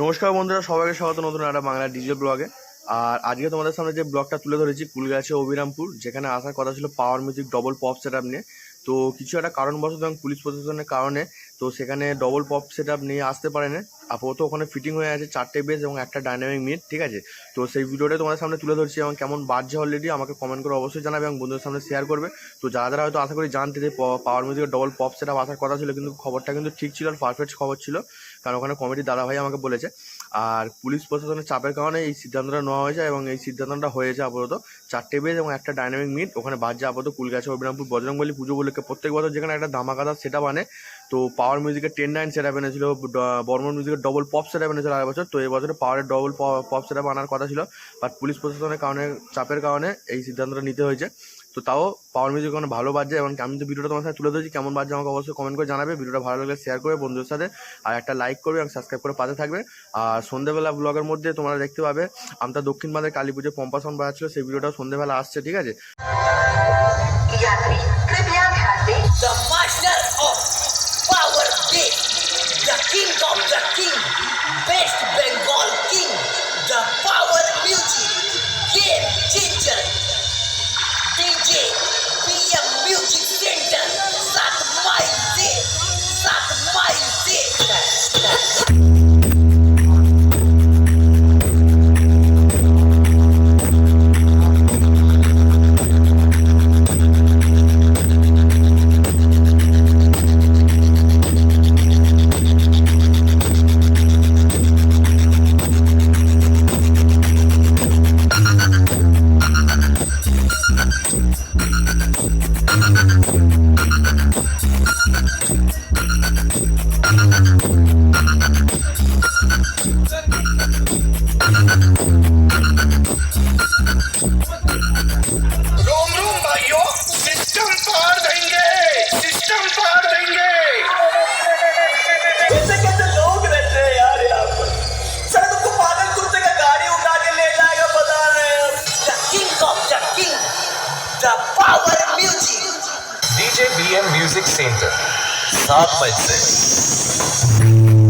নমস্কার বন্ধুরা, সবাইকে স্বাগত নতুন একটা বাংলা ডিজিটাল ব্লগে। আর আজকে তোমাদের সামনে যে ব্লগটা তুলে ধরেছি, কুলগাছে অবিরামপুর যেখানে আসার কথা ছিল power music double pop set নিয়ে। তো কিছু একটা কারণবশত এবং পুলিশ প্রশাসনের কারণে, তো সেখানে ডবল পপ সেট আপ নিয়ে আসতে পারে না আপাতত ওখানে ফিটিং হয়ে আছে চারটে বেস এবং একটা ডাইনামিক মিট ঠিক আছে? তো সেই ভিডিওটা তোমাদের সামনে তুলে ধরছি এবং কেমন বাজছে অলরেডি আমাকে কমেন্ট করে অবশ্যই জানাবে এবং বন্ধুদের সামনে শেয়ার করবে। তো যারা যারা হয়তো আশা করি জানতে যে পাওয়ার মিউজিকের ডবল পপ সেট আপ আসার কথা ছিল, কিন্তু খবরটা কিন্তু ঠিক ছিল আর পারফেক্ট খবর ছিল। কারণ ওখানে কমিটির দাদাভাই আমাকে বলেছে। আর পুলিশ প্রশাসনের চাপের কারণে এই সিদ্ধান্তটা নেওয়া হয়েছে এবং এই সিদ্ধান্তটা হয়েছে আপাতত চারটে বেজ এবং একটা ডাইনামিক মিট। ওখানে বাজছে আপাতত কুলগাছে, অবিরামপুর, বজরংবলী, পুজো উপলক্ষে। প্রত্যেক বছর যেখানে একটা ধামাকাদার সেটা বানে তো পাওয়ার মিউজিকের টেন নাইন সেটা এনেছিল বর্মন মিউজিকের ডবল পপ সেটা এনেছিল আর বছর। তো এই বছরে পাওয়ারের ডবল পপ সেটা আনার কথা ছিল। বাট পুলিশ প্রশাসনের কারণে, চাপের কারণে এই সিদ্ধান্তটা নিতে হয়েছে। তো তাও পাওয়ার মিউজিক ওখানে ভালো বাজছে এবং আমি তো ভিডিওটা তোমার সাথে তুলে ধরেছি কেমন বাজছে আমাকে অবশ্যই কমেন্ট করে জানাবে। ভিডিওটা ভালো লাগলে শেয়ার করবে বন্ধুদের সাথে আর একটা লাইক করবে এবং সাবস্ক্রাইব করে পাতে থাকবে। আর সন্ধ্যেবেলা ব্লগের মধ্যে তোমরা দেখতে পাবে আমরা দক্ষিণ বাঁধের কালী পুজো পম্পাসন বাজাচ্ছিল সেই ভিডিওটাও সন্ধ্যেবেলা আসছে ঠিক আছে? सिस्टम फाड़ देंगे सिस्टम फाड़ देंगे Music Center, Saat Majse.